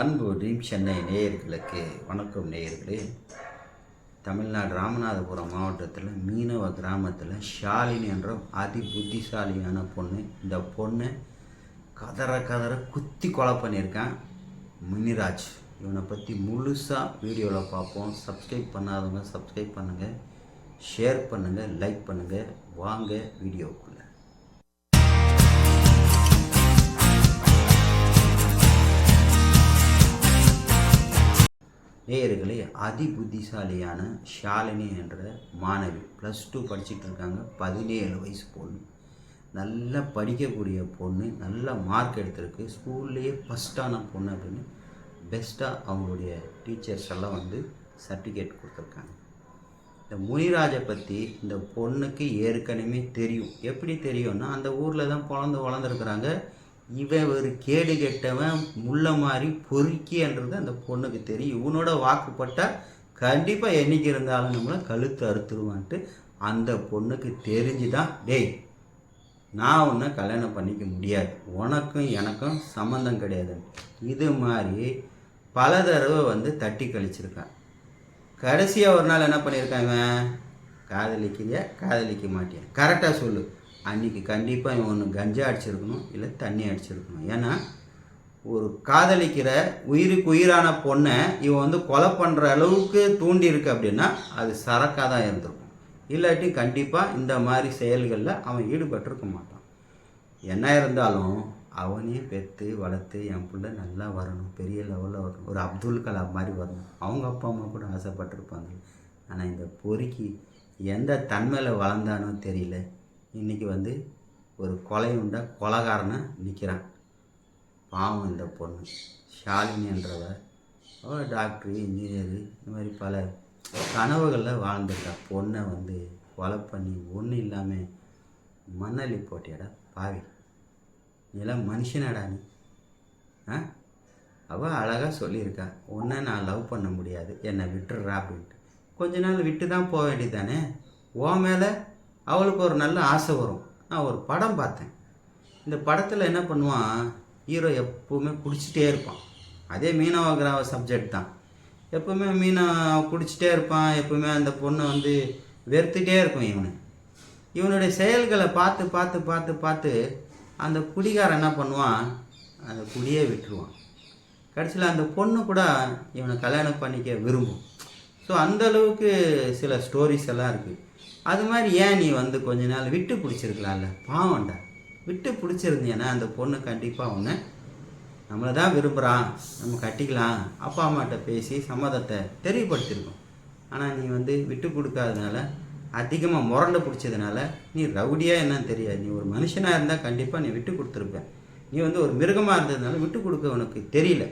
அன்பு ட்ரீம் சென்னை நேயர்களுக்கு வணக்கம் நேயர்களே. தமிழ்நாடு ராமநாதபுரம் மாவட்டத்தில் மீனவ கிராமத்தில் ஷாலினி என்ற அதி புத்திசாலியான பொண்ணு. இந்த பொண்ணு கதற கதற குத்தி கொலை பண்ணியிருக்கான் முனிராஜ். இவனை பற்றி முழுசாக வீடியோவில் பார்ப்போம். சப்ஸ்கிரைப் பண்ணாதவங்க சப்ஸ்கிரைப் பண்ணுங்கள் ஷேர் பண்ணுங்கள் லைக் பண்ணுங்கள் வாங்க வீடியோக்குள்ளே. நேயர்களே அதி புத்திசாலியான ஷாலினி என்ற மாணவி ப்ளஸ் டூ படிச்சுட்டு இருக்காங்க. பதினேழு வயசு பொண்ணு. நல்லா படிக்கக்கூடிய பொண்ணு. நல்ல மார்க் எடுத்திருக்கு. ஸ்கூல்லையே ஃபஸ்ட்டான பொண்ணு அப்படின்னு பெஸ்ட்டாக அவங்களுடைய டீச்சர்ஸ் எல்லாம் வந்து சர்டிஃபிகேட் கொடுத்துருக்காங்க. இந்த முனிராஜை பற்றி இந்த பொண்ணுக்கு ஏற்கனவே தெரியும். எப்படி தெரியும்னா அந்த ஊரில் தான் பிறந்து வளர்ந்துருக்குறாங்க. இவன் ஒரு கேடு கெட்டவன் முள்ள மாதிரி பொறுக்கின்றது அந்த பொண்ணுக்கு தெரியும். இவனோட வாக்குப்பட்டால் கண்டிப்பாக என்னைக்கு இருந்தாலும் நம்மளை கழுத்து அறுத்துருவான்ட்டு அந்த பொண்ணுக்கு தெரிஞ்சு தான் டேய் நான் உன்னை கல்யாணம் பண்ணிக்க முடியாது. உனக்கும் எனக்கும் சம்மந்தம் கிடையாது. இது மாதிரி பல தடவை வந்து தட்டி கழிச்சிருக்கான் கடைசியாக ஒரு நாள் என்ன பண்ணியிருக்காங்க காதலிக்கிறியா? காதலிக்க மாட்டியா? கரெக்டாக சொல்லு. அன்னைக்கு கண்டிப்பாக இவன் ஒன்று கஞ்சா அடிச்சிருக்கணும் இல்லை தண்ணி அடிச்சிருக்கணும். ஏன்னா ஒரு காதலிக்கிற உயிருக்கு உயிரான பொண்ணை இவன் வந்து கொலை பண்ணுற அளவுக்கு தூண்டி இருக்கு அப்படின்னா அது சரக்காக தான் இருந்திருக்கும். இல்லாட்டி கண்டிப்பாக இந்த மாதிரி செயல்களில் அவன் ஈடுபட்டிருக்க மாட்டான். என்ன இருந்தாலும் அவனையும் பெற்று வளர்த்து என் பிள்ளை நல்லா வரணும் பெரிய லெவலில் வரணும். ஒரு அப்துல் கலாம் மாதிரி வரணும். அவங்க அப்பா அம்மா கூட ஆசைப்பட்டிருப்பாங்க. ஆனால் இந்த பொறுக்கி எந்த தன்மையில் வளர்ந்தானோ தெரியல. இன்றைக்கி வந்து ஒரு கொலை உண்ட கொலகாரனை நிற்கிறான் பாவம் இந்த பொண்ணு. ஷாலினி என்றவ. அவள் டாக்டரு இன்ஜினியரு இந்த மாதிரி பல கனவுகளில் வாழ்ந்துட்டா பொண்ணை வந்து கொலை பண்ணி ஒன்றும் இல்லாமல் மண்ணள்ளி போட்டியடா பாவி. நீலாம் மனுஷனடா நீ. ஆ? அவள் அழகாக சொல்லியிருக்கா. உன்னை நான் லவ் பண்ண முடியாது. என்னை விட்டுடுறா அப்படின்ட்டு. கொஞ்ச நாள் விட்டு தான் போக வேண்டியதானே ஓ மேலே அவளுக்கு ஒரு நல்ல ஆசை வரும். நான் ஒரு படம் பார்த்தேன். இந்த படத்தில் என்ன பண்ணுவான்? ஹீரோ எப்போவுமே குடிச்சிட்டே இருப்பான். அதே மீனவ கிராம சப்ஜெக்ட் தான். எப்போவுமே மீனை குடிச்சிட்டே இருப்பான். எப்போவுமே அந்த பொண்ணை வந்து வெறுத்துட்டே இருக்கும் இவனை. இவனுடைய செயல்களை பார்த்து பார்த்து பார்த்து பார்த்து அந்த குடிகாரன் என்ன பண்ணுவான்? அந்த குடியே விட்டுருவான். கடைசியில் அந்த பொண்ணு கூட இவனை கல்யாணம் பண்ணிக்க விரும்பும். ஸோ அந்த அளவுக்கு சில ஸ்டோரிஸ் எல்லாம் இருக்குது அது மாதிரி ஏன் நீ வந்து கொஞ்ச நாள் விட்டு பிடிச்சிருக்கலாம்ல? பாவம்டா. விட்டு பிடிச்சிருந்தீங்கன்னா அந்த பொண்ணு கண்டிப்பாக உன்னை நம்மளை தான் விரும்புகிறான் நம்ம கட்டிக்கலாம். அப்பா அம்மாட்ட பேசி சம்மதத்தை தெரியப்படுத்திருக்கோம். ஆனால் நீ வந்து விட்டு கொடுக்காதனால அதிகமாக முரண்டை பிடிச்சதுனால நீ ரவுடியாக என்னன்னு தெரியாது. நீ ஒரு மனுஷனாக இருந்தால் கண்டிப்பாக நீ விட்டு கொடுத்துருப்ப. நீ வந்து ஒரு மிருகமாக இருந்ததுனால விட்டு கொடுக்க உனக்கு தெரியல.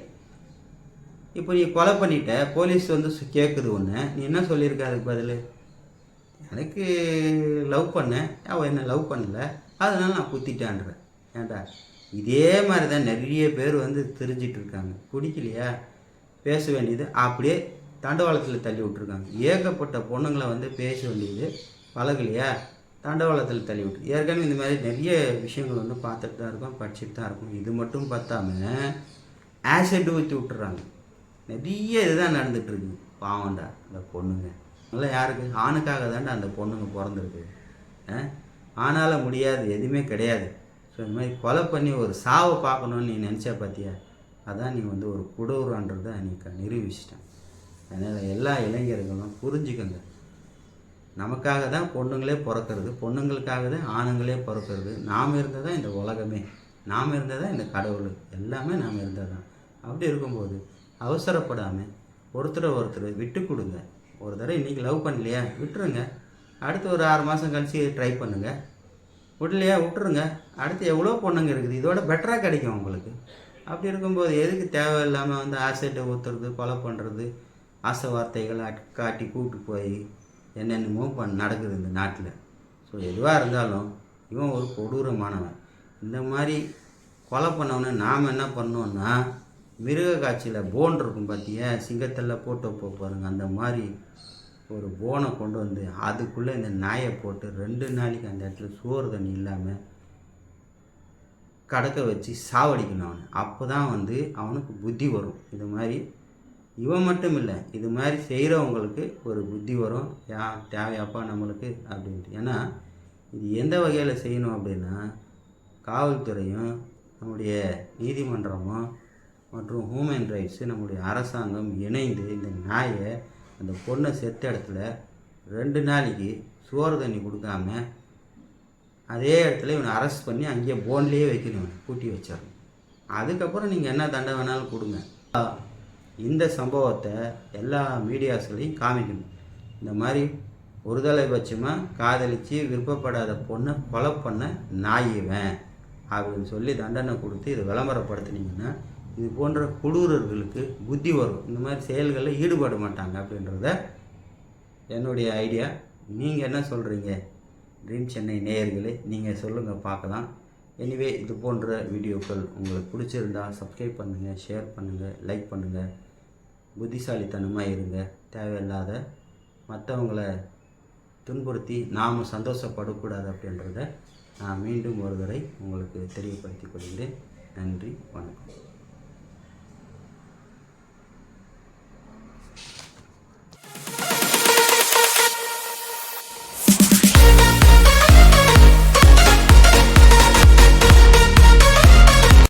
இப்போ நீ கொலை பண்ணிட்ட போலீஸ் வந்து கேட்குது ஒன்று நீ என்ன சொல்லியிருக்க அதுக்கு பதில்? எனக்கு லவ் பண்ணேன். அவள் என்ன லவ் பண்ணல. அதனால் நான் குத்திட்டான்றேன். ஏன்டா? இதே மாதிரி தான் நிறைய பேர் வந்து தெரிஞ்சிட்ருக்காங்க. பிடிக்கலையா பேச வேண்டியது. அப்படியே தண்டவாளத்தில் தள்ளி விட்ருக்காங்க ஏகப்பட்ட பொண்ணுங்களை வந்து பேச வேண்டியது. பழகலையா? தண்டவாளத்தில் தள்ளி விட்டு. ஏற்கனவே இந்த மாதிரி நிறைய விஷயங்கள் வந்து பார்த்துட்டு தான் இருக்கும் படிச்சுட்டு தான் இருக்கும். இது மட்டும் பார்த்தாம ஆசிட் ஊற்றி விட்டுறாங்க. நிறைய இதுதான் நடந்துகிட்ருக்கு பாவண்டா பாவம்டா இந்த பொண்ணுங்க. அதெல்லாம் யாருக்கு ஆணுக்காக தாண்டா அந்த பொண்ணுங்க பிறந்திருக்கு. ஆ? முடியாது எதுவுமே கிடையாது. ஸோ இந்த மாதிரி கொலை பண்ணி ஒரு சாவை பார்க்கணுன்னு நீ நினச்சா பார்த்தியா அதான் நீ வந்து ஒரு குடூரன்றதை நீ க- நிரூபிச்சிட்டேன். அதனால் எல்லா இளைஞர்களும் புரிஞ்சுக்கங்க. நமக்காக தான் பொண்ணுங்களே பிறக்கிறது பொண்ணுங்களுக்காக தான் ஆணுங்களே பிறக்கிறது. நாம் இருந்தால் தான் இந்த உலகமே. நாம் இருந்தால் தான் இந்த கடவுள். எல்லாமே நாம் இருந்தால் தான் அப்படி இருக்கும்போது அவசரப்படாமல் ஒருத்தரை ஒருத்தர் விட்டு கொடுங்க. ஒரு தடவை இன்றைக்கி லவ் பண்ணலையா விட்டுருங்க. அடுத்து ஒரு ஆறு மாதம் கழிச்சு ட்ரை பண்ணுங்கள் விடலையா விட்டுருங்க. அடுத்து எவ்வளோ பொண்ணுங்க இருக்குது இதோட பெட்டராக கிடைக்கும் உங்களுக்கு. அப்படி இருக்கும்போது எதுக்கு தேவையில்லாமல் வந்து ஆசிட்டை ஊற்றுறது கொலை பண்ணுறது ஆசை வார்த்தைகளை காட்டி கூப்பிட்டு போய் என்னென்னமோ பண் நடக்குது இந்த நாட்டில். ஸோ எதுவாக இருந்தாலும் இவன் ஒரு கொடூரமானவன். இந்த மாதிரி கொலை பண்ணவனை நாம் என்ன பண்ணோன்னா மிருக காட்சியில் போன் இருக்கும் பார்த்தியா சிங்கத்தில் போட்டு வைப்போம் பாருங்க. அந்த மாதிரி ஒரு போனை கொண்டு வந்து அதுக்குள்ளே இந்த நாயை போட்டு ரெண்டு நாளைக்கு அந்த இடத்துல சோறு தண்ணி இல்லாமல் கடக்க வச்சு சாவடிக்கணும் அவனை. அப்போ தான் வந்து அவனுக்கு புத்தி வரும். இது மாதிரி இவன் மட்டும் இல்லை இது மாதிரி செய்கிறவங்களுக்கு ஒரு புத்தி வரும். யா தேவையாப்பா நம்மளுக்கு அப்படின்ட்டு. ஏன்னா இது எந்த வகையில் செய்யணும் அப்படின்னா காவல்துறையும் நம்முடைய நீதிமன்றமும் மற்றும் ஹூமன் ரைட்ஸு நம்முடைய அரசாங்கம் இணைந்து இந்த நாயை அந்த பொண்ணை செத்த இடத்துல ரெண்டு நாளைக்கு சோறு தண்ணி கொடுக்காம அதே இடத்துல இவனை அரெஸ்ட் பண்ணி அங்கேயே போன்லேயே வைக்கணும் இவனை, பூட்டி வச்சிடணும். அதுக்கப்புறம் நீங்கள் என்ன தண்டை வேணாலும் கொடுங்க. இந்த சம்பவத்தை எல்லா மீடியாஸ்களையும் காமிக்கணும். இந்த மாதிரி ஒருதலை பட்சமாக காதலித்து விருப்பப்படாத பொண்ணை கொலை பண்ண நாய் அப்படின்னு சொல்லி தண்டனை கொடுத்து இதை விளம்பரப்படுத்துனீங்கன்னா இது போன்ற கொடூரர்களுக்கு புத்தி வரும். இந்த மாதிரி செயல்களில் ஈடுபட மாட்டாங்க அப்படின்றத என்னுடைய ஐடியா. நீங்கள் என்ன சொல்கிறீங்க ட்ரீம் சென்னை நேயர்களே நீங்கள் சொல்லுங்கள் பார்க்கலாம். எனிவே இது போன்ற வீடியோக்கள் உங்களுக்கு பிடிச்சிருந்தா சப்ஸ்கிரைப் பண்ணுங்கள் ஷேர் பண்ணுங்கள் லைக் பண்ணுங்கள் புத்திசாலித்தனமாக இருங்க. தேவையில்லாத மற்றவங்கள துன்புறுத்தி நாம் சந்தோஷப்படக்கூடாது அப்படின்றத நான் மீண்டும் ஒரு தடவை உங்களுக்கு தெரியப்படுத்திக் கொள்கிறேன். நன்றி வணக்கம்.